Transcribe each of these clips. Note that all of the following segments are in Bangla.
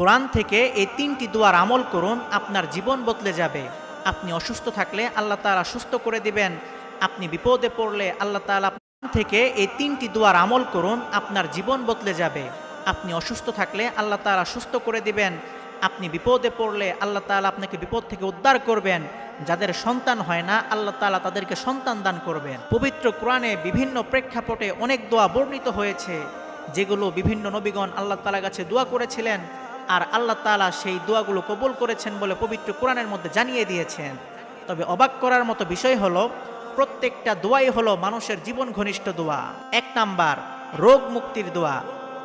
কোরআন থেকে এই তিনটি দোয়ার আমল করুন, আপনার জীবন বদলে যাবে। আপনি অসুস্থ থাকলে আল্লাহ তাআলা সুস্থ করে দিবেন। আপনি বিপদে পড়লে আল্লাহ কোরআন থেকে এই তিনটি দোয়ার আমল করুন, আপনার জীবন বদলে যাবে। আপনি অসুস্থ থাকলে আল্লাহ তাআলা সুস্থ করে দিবেন। আপনি বিপদে পড়লে আল্লাহ তাআলা আপনাকে বিপদ থেকে উদ্ধার করবেন। যাদের সন্তান হয় না, আল্লাহ তাআলা তাদেরকে সন্তান দান করবেন। পবিত্র কোরআনে বিভিন্ন প্রেক্ষাপটে অনেক দোয়া বর্ণিত হয়েছে, যেগুলো বিভিন্ন নবীগণ আল্লাহ তালা কাছে দোয়া করেছিলেন। আর আল্লাহ তাআলা সেই দোয়াগুলো কবুল করেছেন বলে পবিত্র কোরআনের মধ্যে জানিয়ে দিয়েছেন। তবে অবাক করার মতো বিষয় হলো, প্রত্যেকটা দোয়াই হলো মানুষের জীবন ঘনিষ্ঠ দোয়া। এক নাম্বার, রোগ মুক্তির দোয়া।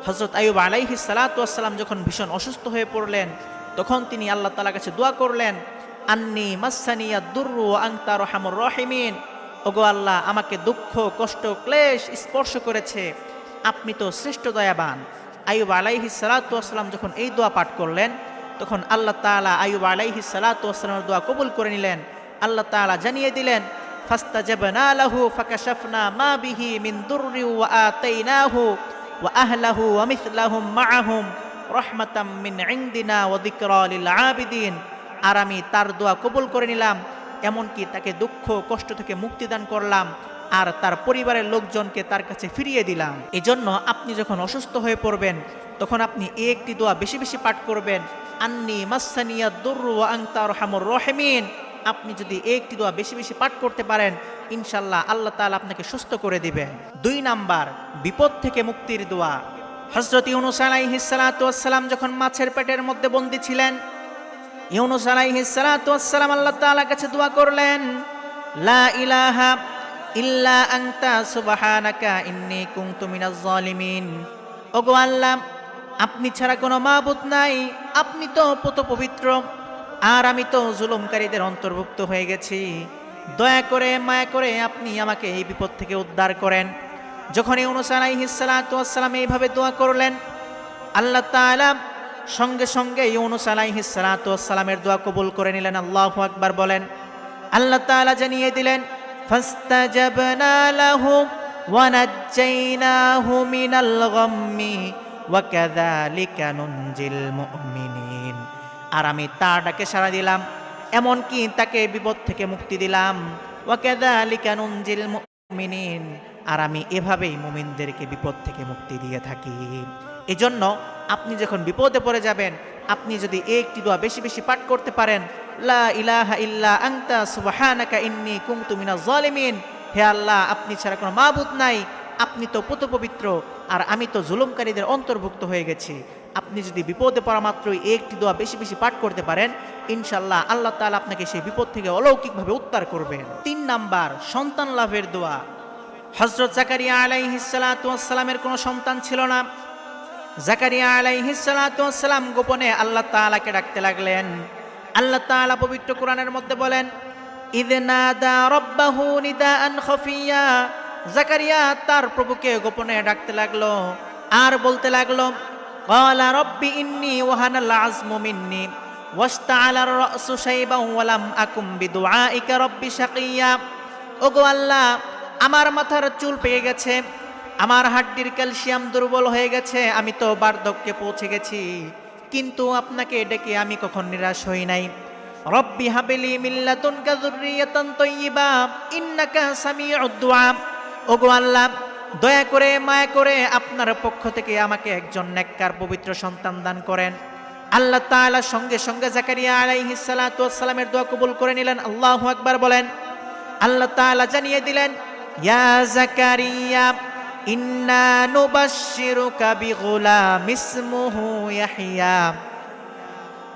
হজরত আয়ুব আলাইহি সালাতাম যখন ভীষণ অসুস্থ হয়ে পড়লেন, তখন তিনি আল্লাহ তালার কাছে দোয়া করলেন, আন্নি মাসানিয়া দুর্রু আংতা রহামুর রহিমিন। ওগো আল্লাহ, আমাকে দুঃখ, কষ্ট, ক্লেশ স্পর্শ করেছে। আপনি তো শ্রেষ্ঠ দয়াবান। আয়ুব আলাইহি সালাতাম যখন এই দোয়া পাঠ করলেন, তখন আল্লাহ তাআলা আয়ুব আলাইহি সালাতামের দোয়া কবুল করে নিলেন। আল্লাহ তাআলা জানিয়ে দিলেন, ফাস্তাজাবনা লাহু ফাকাশাফনা মা বিহি মিন দুররি ওয়া আতাইনাহু ওয়া আহলাহু ওয়া মিথলাহুম মাআহুম রহমাতাম মিন ইনদিনা ওয়া যিকরা লিল আবিদিন। আর আমি তার দোয়া কবুল করে নিলাম, এমনকি তাকে দুঃখ কষ্ট থেকে মুক্তিদান করলাম। আর তার পরিবারের লোকজনকে তার কাছে ফিরিয়ে দিলাম। এজন্য আপনি যখন অসুস্থ হয়ে পড়বেন, তখন আপনি একটি দোয়া বেশি বেশি পাঠ করবেন। আন্নি মাসানিয়া দুর্রু আংতার হামর রহেমিন। আপনি যদি একটি দোয়া বেশি বেশি পাঠ করতে পারেন ইনশাল্লাহ আল্লাহ তাআলা আপনাকে সুস্থ করে দিবেন। দুই নাম্বার, বিপদ থেকে মুক্তির দোয়া। হজরত ইউনুস আলাইহিস সালাতু ওয়াস সালাম যখন মাছের পেটের মধ্যে বন্দী ছিলেন, ইউনুস আলাইহিস সালাতু ওয়াস সালাম আল্লাহ তাআলার কাছে দোয়া করলেন, লা ইলাহা ইল্লা আনতা সুবহানাকা, ইন্নী কুনতু মিনাজ জালিমিন। ওগো আল্লাহ, আপনি ছাড়া কোনো মাবুদ নাই, আপনি তো পত পবিত্র আর আমি তো জুলুমকারীদের অন্তর্ভুক্ত হয়ে গেছি। দয়া করে, মায়া করে আপনি আমাকে এই বিপদ থেকে উদ্ধার করেন। যখন আলাইহিস সালাতু ওয়াস এইভাবে দোয়া করলেন, আল্লাহ তাআলা সঙ্গে সঙ্গে সালাতু ওয়াস সালামের দোয়া কবুল করে নিলেন। আল্লাহ আকবার বলেন। আল্লাহ তাআলা জানিয়ে দিলেন ওয়া নাজ্জাইনাহু মিনাল গাম্মি ওয়া কাযালিকা নুনজিল মুমিনিন আর আমি তার ডাকে সাড়া দিলাম, এমনকি তাকে বিপদ থেকে মুক্তি দিলাম। ওয়া কাযালিকা নুনজিল মুমিনিন। আর আমি এভাবেই মুমিনদেরকে বিপদ থেকে মুক্তি দিয়ে থাকি। এজন্য আপনি যখন বিপদে পড়ে যাবেন, আপনি যদি একটি দোয়া বেশি বেশি পাঠ করতে পারেন লা ইলাহা ইল্লা আনতা, সুবহানাকা ইন্নী কুনতু মিনাজ জালিমিন। হে আল্লাহ, আপনি ছাড়া কোনো মাবুদ নাই। আপনি তো পুত পবিত্র আর আমি তো জুলুমকারীদের অন্তর্ভুক্ত হয়ে গেছি। আপনি যদি বিপদে পড়া মাত্রই একটি দোয়া বেশি বেশি পাঠ করতে পারেন ইনশাল্লাহ আল্লাহ তাআলা আপনাকে সেই বিপদ থেকে অলৌকিকভাবে উদ্ধার করবেন। তিন নাম্বার, সন্তান লাভের দোয়া। হজরত জাকারিয়া আলাইহিস সালাতু ওয়াস সালামের কোনো সন্তান ছিল না। জাকারিয়া আলাইহিস সালাতু ওয়াস সালাম গোপনে আল্লাহ তাআলাকে ডাকতে লাগলেন। আল্লাহ তাআলা পবিত্র কোরআনের মধ্যে বলেন ইদ নাদা রব্বাহু নিদাআন খফিয়া। জাকারিয়া তার প্রভুকে গোপনে ডাকতে লাগল আর বলতে লাগল, ক্বালা রব্বি ইন্নী ওয়াহানাল আযমু মিন্নি, ওয়াসতাআলা আর-রাসু শাইবান ওয়া লাম আকুম বিদুআইকা রব্বি শাকিয়া। ওগো আল্লাহ, আমার মাথার চুল পেয়ে গেছে, আমার হাড্ডির ক্যালসিয়াম দুর্বল হয়ে গেছে, আমি তো বার্ধক্যে পৌঁছে গেছি। কিন্তু আপনাকে ডেকে আমি কখন নিরাশ হই নাই। রব্বি হাবিলি মিল্লাতুনকা যুররিয়াতান তাইয়্যিবা ইন্নাকা সামিউদ দুআ। ওগো আল্লাহ, দয়া করে, মায়া করে আপনার পক্ষ থেকে আমাকে একজন নেককার, পবিত্র সন্তান দান করেন। আল্লাহ তাআলা সঙ্গে সঙ্গে জাকারিয়া আলাইহিস সালাতু সালামের দোয়া কবুল করে নিলেন। আল্লাহু আকবার বলেন। আল্লাহ তাআলা জানিয়ে দিলেন, ইয়া জাকারিয়া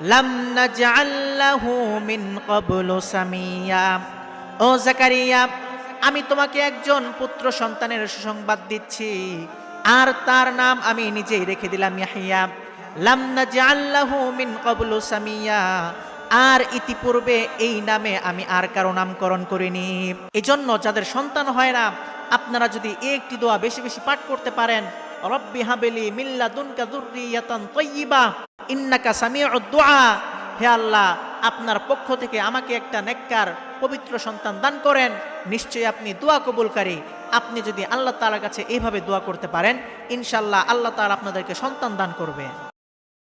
লাম আমি তোমাকে একজন পুত্র সন্তানের সুসংবাদ দিচ্ছি। আর তার নাম আমি নিজেই রেখে দিলাম ইয়াহিয়া। লাম নাজআল লাহু মিন ক্বাবলু সামিয়া। আর ইতিপূর্বে এই নামে আমি আর কারও নামকরণ করিনি। এজন্য যাদের সন্তান হয় না আপনারা যদি একটি দোয়া বেশি বেশি পাঠ করতে পারেন, রব্বি হাবেলি মিল্লা দুনকা দুর্রিয়াতান তৈয়িবা, ইন্নাকা সামিউদ দুআ। হে আল্লাহ, আপনার পক্ষ থেকে আমাকে একটা নেককার, পবিত্র সন্তান দান করেন। নিশ্চয়ই আপনি দোয়া কবুলকারী। আপনি যদি আল্লাহ তাআলার কাছে এইভাবে দোয়া করতে পারেন ইনশাল্লাহ আল্লাহ তাআলা আপনাদেরকে সন্তান দান করবে।